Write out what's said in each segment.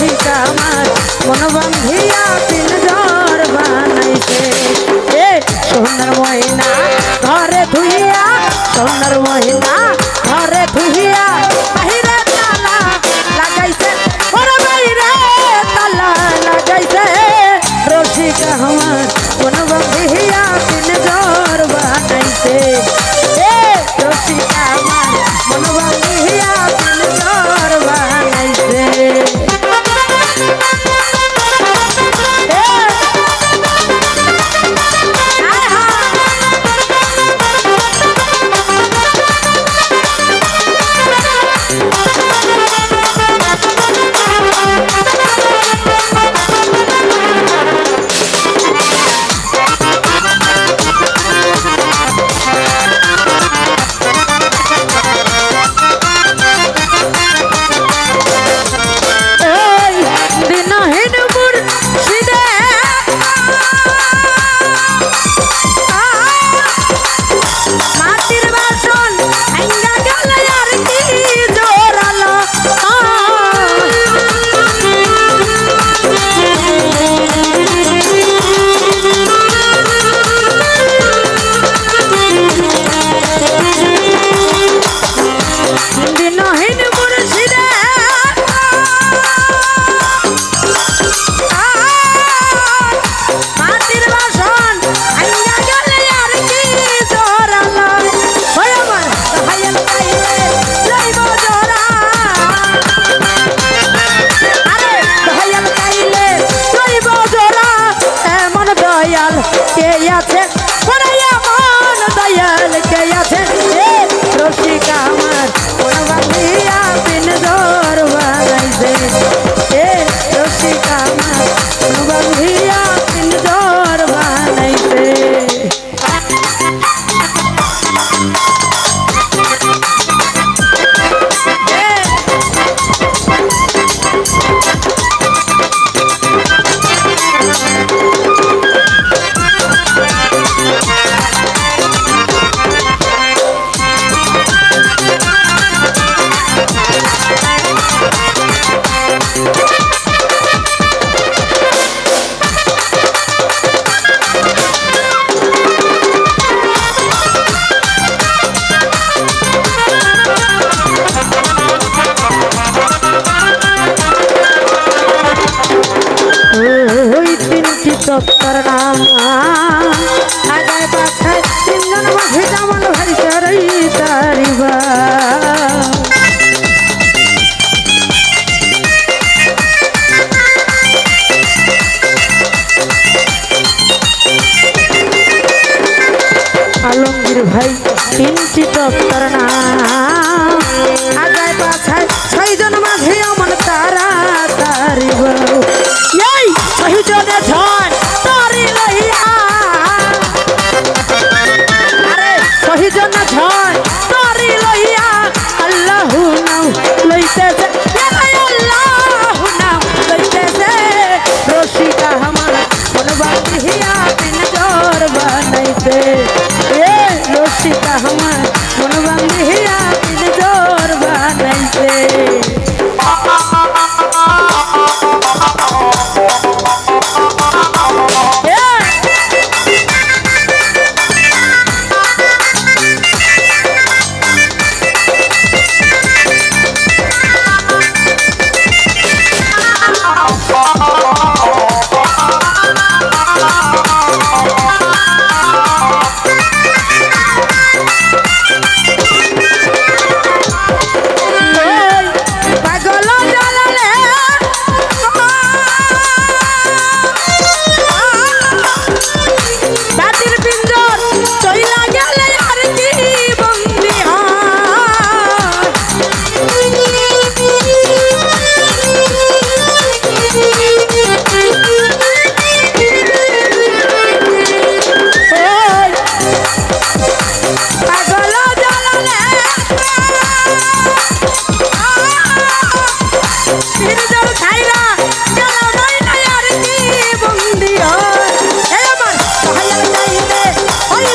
আমার। মন বান্ধিয়া পিনজর বানাইছে। এ সোনার ময়না ঘরে ধুইয়া সোনার ময়না কে আছে? পড়াইয়া মন দয়াল কে ना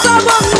Baba.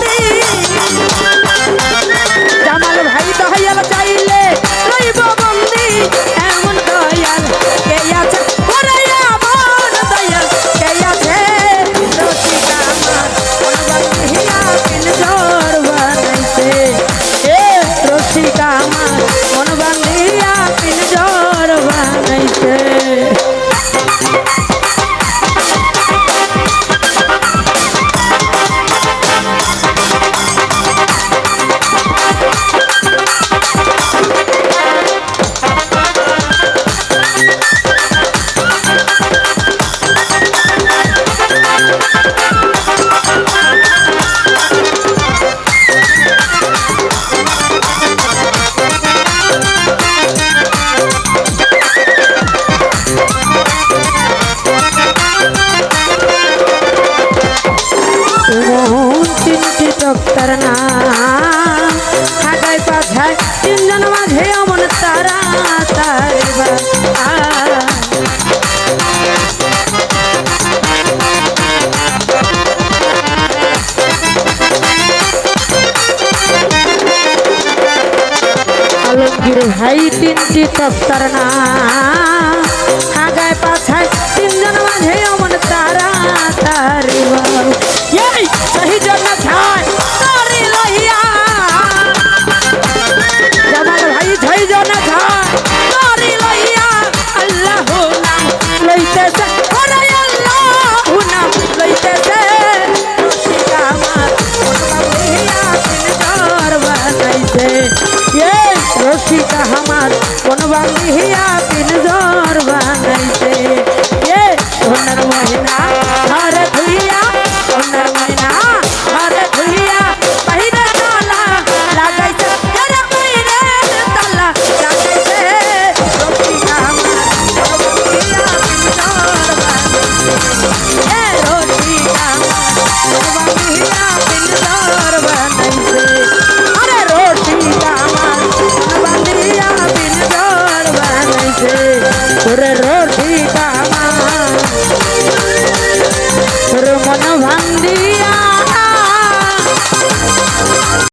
না আমার কোন বান্ধিয়া পিল